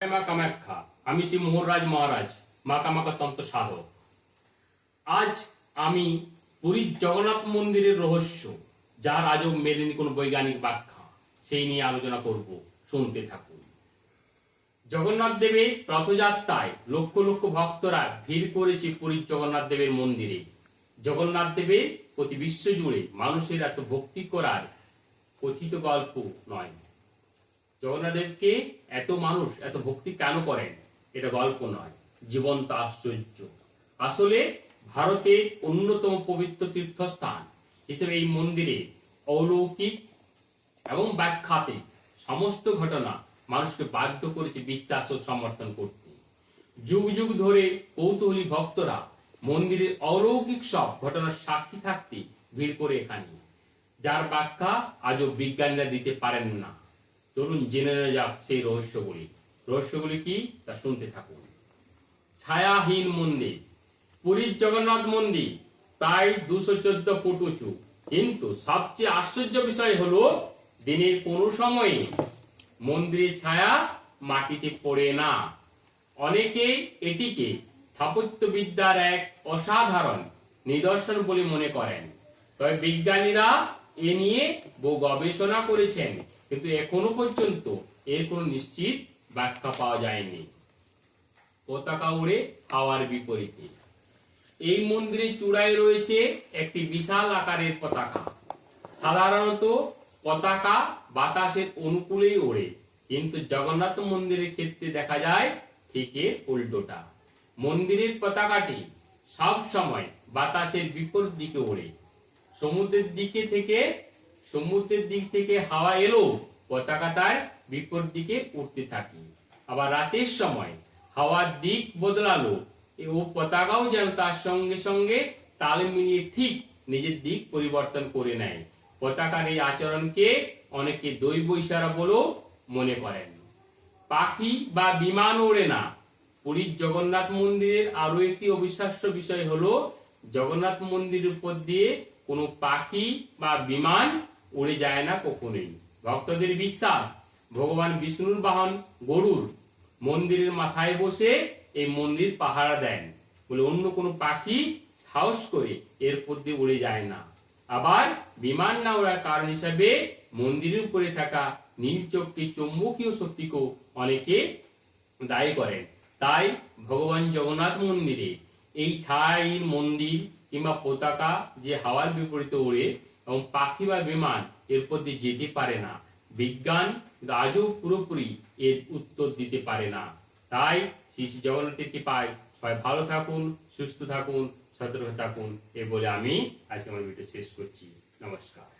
মা কামাখ্যা, আমি শ্রী মহারাজ, মা কামাখ্যা তন্ত্র সাধক আজ আমি পুরীর জগন্নাথ মন্দিরের রহস্য যার আজও মেলেনি বৈজ্ঞানিক ব্যাখ্যা, সেই নিয়ে আলোচনা করব। শুনতে থাকুন। জগন্নাথ দেবের রথযাত্রায় লক্ষ লক্ষ ভক্তরা ভিড় করেছে পুরীর জগন্নাথ দেবের মন্দিরে। জগন্নাথ দেবের প্রতি বিশ্ব জুড়ে মানুষের এত ভক্তি করার কথিত গল্প নয়। জগন্নাথ দেবকে এত মানুষ, এত ভক্তি কেন করেন? এটা গল্প নয়, জীবন্ত আশ্চর্য। আসলে ভারতের অন্যতম পবিত্র তীর্থস্থান হিসেবে এই মন্দিরে অলৌকিক এবং ব্যাখ্যাতে সমস্ত ঘটনা মানুষকে বাধ্য করেছে বিশ্বাস ও সমর্থন করতে। যুগ যুগ ধরে কৌতূহলী ভক্তরা মন্দিরের অলৌকিক সব ঘটনার সাক্ষী থাকতে ভিড় করে এখানে। যার ব্যাখ্যা আজও বিজ্ঞানীরা দিতে পারেন না। চলুন জেনে যাক সেই রহস্যগুলি। রহস্যগুলি কি? তা শুনতে থাকুন। ছায়াহীন মন্দির, পুরীর জগন্নাথ মন্দির, প্রায় দুশো চোদ্দ ফুট উঁচু। কিন্তু সবচেয়ে আশ্চর্য বিষয় হলো, দিনের কোনো সময়ে মন্দিরের ছায়া মাটিতে পড়ে না। অনেকে এটিকে স্থাপত্যবিদ্যার এক অসাধারণ নিদর্শন বলে মনে করেন। তবে বিজ্ঞানীরা এ নিয়ে বহু গবেষণা করেছেন। কিন্তু এখনও পর্যন্ত এর কোনো নিশ্চিত ব্যাখ্যা পাওয়া যায়নি। পতাকা উড়ে হাওয়ার বিপরীতে। এই মন্দিরের চূড়ায় রয়েছে একটি বিশাল আকারের পতাকা। সাধারণত পতাকা বাতাসের অনুকূলেই ওড়ে, কিন্তু জগন্নাথ মন্দিরের ক্ষেত্রে দেখা যায় ঠিক উল্টোটা। মন্দিরের পতাকাটি সব সময় বাতাসের বিপরীত দিকে ওড়ে। সমুদ্রের দিকে থেকে সমুদ্রের দিক থেকে হাওয়া এলো পতাকাটায় বিপরীত দিকে উঠতে থাকে। আবার রাতের সময় হাওয়ার দিক বদলালো ও পতাকাও যেন তার সঙ্গে সঙ্গে তাল মিলিয়ে ঠিক নিজের দিক পরিবর্তন করে নেয়। পতাকার এই আচরণকে অনেকে দৈব ইশারা বলেও মনে করেন। পাখি বা বিমান ওড়ে না। পুরীর জগন্নাথ মন্দিরের আরও একটি অবিশ্বাস্য বিষয় হলো, জগন্নাথ মন্দিরের উপর দিয়ে কোনো পাখি বা বিমান উড়ে যায় না কখনোই। ভক্তদের বিশ্বাস, ভগবান বিষ্ণুর বাহন গরুর মন্দিরের মাথায় বসে এই মন্দির পাহারা দেন। বলে অন্য কোনো পাখি সাহস করে এর দিয়ে উড়ে যায় না। আবার বিমান না ওড়ার কারণ হিসাবে মন্দিরের উপরে থাকা নীল চক্রী চৌম্বকীয় শক্তিকেও অনেকে দায়ী করেন। তাই ভগবান জগন্নাথ মন্দিরে এই ছায়াহীন মন্দির কিংবা পতাকা যে হাওয়ার বিপরীতে ওড়ে এবং পাখি বা বিমান এর প্রতি যেতে পারে না। বিজ্ঞান কিন্তু আজও পুরোপুরি এর উত্তর দিতে পারে না। তাই শিশু জগন্নাথের কৃপায় সবাই ভালো থাকুন, সুস্থ থাকুন, সতর্ক থাকুন, এ বলে আমি আজকে আমার ভিডিও শেষ করছি। নমস্কার।